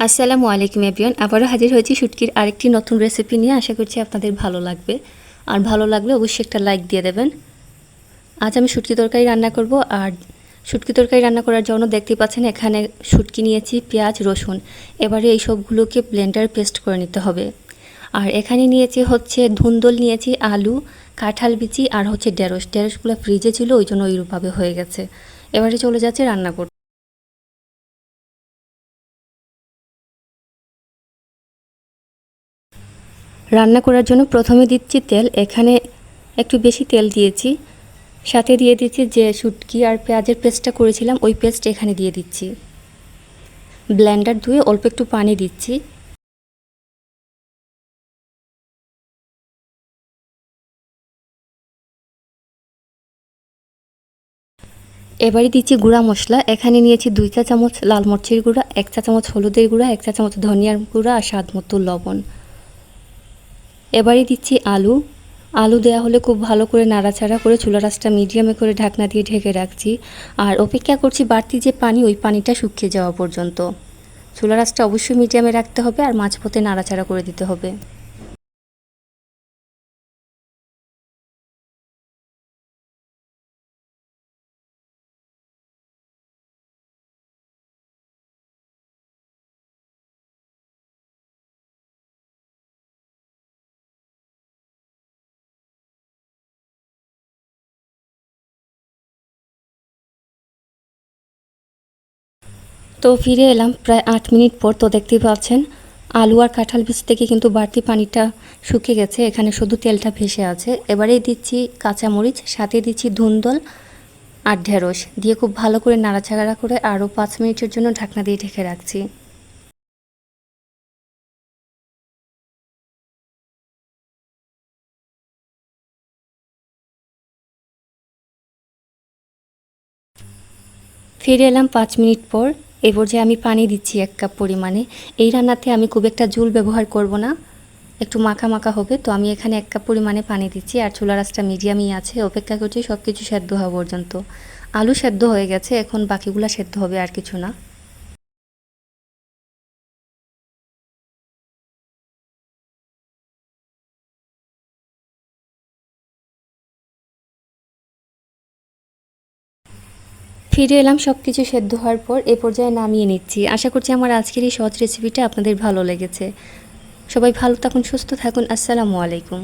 আসসালামু আলাইকুম এভরিওয়ান, আবারও হাজির হয়েছি শুটকির আরেকটি নতুন রেসিপি নিয়ে। আশা করছি আপনাদের ভালো লাগবে। আর ভালো লাগলে অবশ্যই একটা লাইক দিয়ে দেবেন। আজ আমি শুটকি তরকারি রান্না করব। আর শুটকি তরকারি রান্না করার জন্য দেখতেই পাচ্ছেন এখানে শুটকি নিয়েছি, পেঁয়াজ, রসুন। এবারে এই সবগুলোকে ব্লেন্ডার পেস্ট করে নিতে হবে। আর এখানে নিয়েছি হচ্ছে ধুন্দল নিয়েছি, আলু, কাঁঠাল বিচি আর হচ্ছে ঢেঁড়স। ঢেঁড়সগুলো ফ্রিজে ছিল, ওই জন্য ওইরূপভাবে হয়ে গেছে। এবারে চলে যাচ্ছে রান্না করতে। রান্না করার জন্য প্রথমে দিচ্ছি তেল। এখানে একটু বেশি তেল দিয়েছি। সাথে দিয়ে দিচ্ছি যে শুটকি আর পেঁয়াজের পেস্টটা করেছিলাম, ওই পেস্ট এখানে দিয়ে দিচ্ছি। ব্লেন্ডার ধুয়ে অল্প একটু পানি দিচ্ছি। এবারে দিচ্ছি গুঁড়া মশলা। এখানে নিয়েছি দুই চা চামচ লাল মরচের গুঁড়া, এক চা চামচ হলুদের গুঁড়া, এক চা চামচ ধনিয়ার গুঁড়া আর স্বাদ মতো লবণ। এবারে দিচ্ছি আলু। আলু দেওয়া হলে খুব ভালো করে নাড়াচাড়া করে চুলা রাসটা মিডিয়ামে করে ঢাকনা দিয়ে ঢেকে রাখছি। আর অপেক্ষা করছি বাড়তি যে পানি, ওই পানিটা শুকিয়ে যাওয়া পর্যন্ত। চুলা রাসটা অবশ্যই মিডিয়ামে রাখতে হবে আর মাঝপথে নাড়াচাড়া করে দিতে হবে। তো ফিরে এলাম। প্রায় আট মিনিট পর তো দেখতেই পাচ্ছেন, আলু আর কাঁঠাল বীজ থেকে কিন্তু বাড়তি পানিটা শুকিয়ে গেছে। এখানে শুধু তেলটা ভেসে আছে। এবারেই দিচ্ছি কাঁচামরিচ, সাথে দিচ্ছি ধুন্দল আর ঢেঁড়স। দিয়ে খুব ভালো করে নাড়াচাড়া করে আরও পাঁচ মিনিটের জন্য ঢাকনা দিয়ে ঢেকে রাখছি। ফিরে এলাম পাঁচ মিনিট পর। এই পর্যায়ে আমি পানি দিচ্ছি এক কাপ পরিমাণে। এই রান্নাতে আমি খুব একটা জুল ব্যবহার করব না। একটু মাখা মাখা হবে, তো আমি এখানে এক কাপ পরিমাণে পানি দিচ্ছি আর চুলা রাসটা মিডিয়ামই আছে। অপেক্ষা করছি সব কিছু সেদ্ধ হওয়া পর্যন্ত। আলু সেদ্ধ হয়ে গেছে, এখন বাকিগুলো সেদ্ধ হবে আর কিছু না। ফিরে এলাম সব কিছু সেদ্ধ হওয়ার পর এ পর্যায়ে নামিয়ে নিচ্ছি। আশা করছি আমার আজকের এই সহজ রেসিপিটা আপনাদের ভালো লেগেছে। সবাই ভালো থাকুন, সুস্থ থাকুন। আসসালামু আলাইকুম।